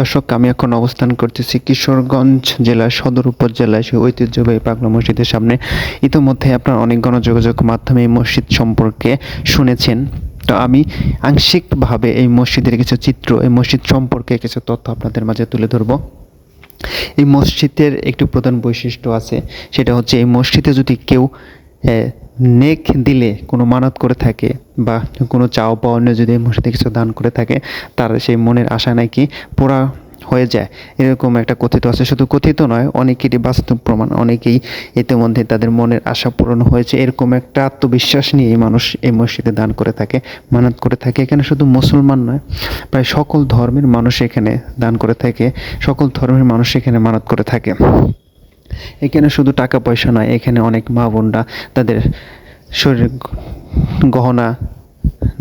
দর্শক, আমি এখন অবস্থান করতেছি কিশোরগঞ্জ জেলার সদর উপজেলায়। সেই ঐতিহ্যবাহী পাগলা মসজিদের সামনে। ইতোমধ্যে আপনার অনেক গণযোগাযোগ মাধ্যমে এই মসজিদ সম্পর্কে শুনেছেন। তো আমি আংশিকভাবে এই মসজিদের কিছু চিত্র, এই মসজিদ সম্পর্কে কিছু তথ্য আপনাদের মাঝে তুলে ধরবো। এই মসজিদের একটি প্রধান বৈশিষ্ট্য আছে, সেটা হচ্ছে এই মসজিদে যদি কেউ নেক দিলে কোনো মানত করে থাকে বা কোনো চাও পাওয়া নিয়ে যদি মসজিদে কিছু দান করে থাকে, তার সেই মনের আশা নাকি পুরা হয়ে যায়। এরকম একটা কথিত আছে। শুধু কথিত নয়, অনেকেরই বাস্তব প্রমাণ, অনেকেই ইতিমধ্যে তাদের মনের আশা পূরণ হয়েছে। এরকম একটা আত্মবিশ্বাস নিয়ে মানুষ এই মসজিদে দান করে থাকে, মানত করে থাকে। এখানে শুধু মুসলমান নয়, প্রায় সকল ধর্মের মানুষ এখানে দান করে থাকে, সকল ধর্মের মানুষ এখানে মানত করে থাকে। এখানে শুধু টাকা পয়সা নয়, এখানে অনেক মা বোনরা তাদের শরীর গহনা,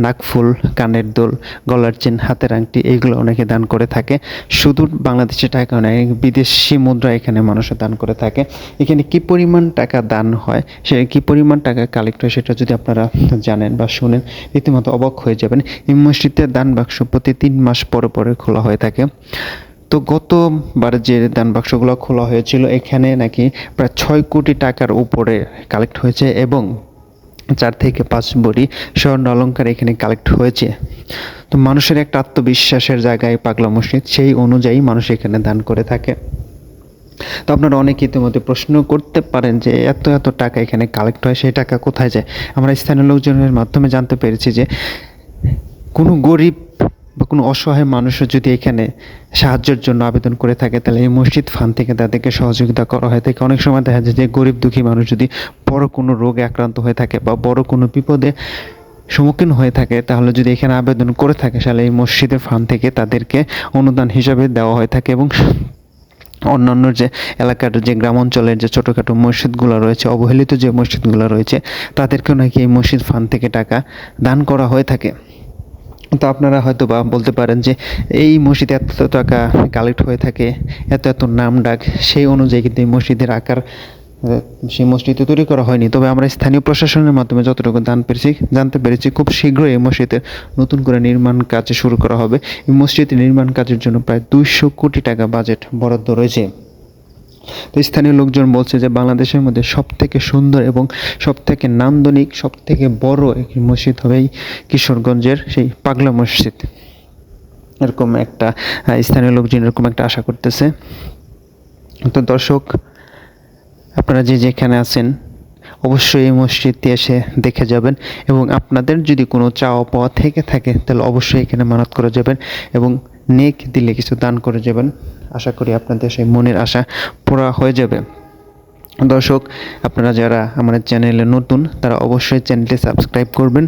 নাকফুল, কানের দোল, গলার চেন, হাতের আংটি এইগুলো অনেকে দান করে থাকে। শুধু বাংলাদেশে টাকা নয়, বিদেশি মুদ্রা এখানে মানুষে দান করে থাকে। এখানে কি পরিমাণ টাকা দান হয়, সে কি পরিমাণ টাকা কালেক্ট হয় সেটা যদি আপনারা জানেন বা শুনেন, রীতিমতো অবাক হয়ে যাবেন। এই মসজিদের দান বাক্স প্রতি তিন মাস পরে পরে খোলা হয়ে থাকে। তো গতবার যে দান বাক্সগুলো খোলা হয়েছিল, এখানে নাকি প্রায় ছয় কোটি টাকার উপরে কালেক্ট হয়েছে এবং চার থেকে পাঁচ বড়ি স্বর্ণ অলঙ্কার এখানে কালেক্ট হয়েছে। তো মানুষের একটা আত্মবিশ্বাসের জায়গায় পাগলা মসজিদ, সেই অনুযায়ী মানুষ এখানে দান করে থাকে। তো আপনারা অনেকে ইতিমধ্যে প্রশ্ন করতে পারেন যে এত এত টাকা এখানে কালেক্ট হয়, সেই টাকা কোথায় যায়? আমরা স্থানীয় লোকজনের মাধ্যমে জানতে পেরেছি যে কোনো গরিব বা কোনো অসহায় মানুষও যদি এখানে সাহায্যের জন্য আবেদন করে থাকে, তাহলে এই মসজিদ ফান্ড থেকে তাদেরকে সহযোগিতা করা হয় থাকে। অনেক সময় দেখা যায় যে গরিব দুঃখী মানুষ যদি বড় কোনো রোগে আক্রান্ত হয়ে থাকে বা বড় কোনো বিপদে সম্মুখীন হয়ে থাকে, তাহলে যদি এখানে আবেদন করে থাকে, তাহলে এই মসজিদের ফান্ড থেকে তাদেরকে অনুদান হিসাবে দেওয়া হয়ে থাকে এবং অন্যান্য যে এলাকার যে গ্রাম অঞ্চলের যে ছোটোখাটো মসজিদগুলো রয়েছে, অবহেলিত যে মসজিদগুলো রয়েছে, তাদেরকেও নাকি এই মসজিদ ফান্ড থেকে টাকা দান করা হয়ে থাকে। তো আপনারা হয়তো বা বলতে পারেন যে এই মসজিদে এত এত টাকা কালেক্ট হয়ে থাকে, এত এত নাম ডাক, সেই অনুযায়ী কিন্তু এই মসজিদের আকার সেই মসজিদে তৈরি করা হয়নি। তবে আমরা স্থানীয় প্রশাসনের মাধ্যমে যতটুকু দান পেরেছি, জানতে পেরেছি খুব শীঘ্রই এই মসজিদের নতুন করে নির্মাণ কাজ শুরু করা হবে। এই মসজিদের নির্মাণ কাজের জন্য প্রায় দুইশো কোটি টাকা বাজেট বরাদ্দ রয়েছে। তো স্থানীয় লোকজন বলছে যে বাংলাদেশের মধ্যে সব থেকে সুন্দর এবং সব থেকে নান্দনিক সব থেকে বড় একটি মসজিদ হবে এই কিশোরগঞ্জের সেই পাগলা মসজিদ। এরকম একটা স্থানীয় লোকজন এরকম একটা আশা করতেছে। তো দর্শক, আপনারা যে যেখানে আছেন, অবশ্যই এই মসজিদটি এসে দেখে যাবেন এবং আপনাদের যদি কোনো চাওয়া পাওয়া থেকে থাকে, তাহলে অবশ্যই এখানে মানত করে যাবেন এবং নেক দিলে কিছু দান করে যাবেন। আশা করি আপনাদের সেই মনের আশা পুরা হয়ে যাবে। দর্শক, আপনারা যারা আমাদের চ্যানেলে নতুন, তারা অবশ্যই চ্যানেলটি সাবস্ক্রাইব করবেন।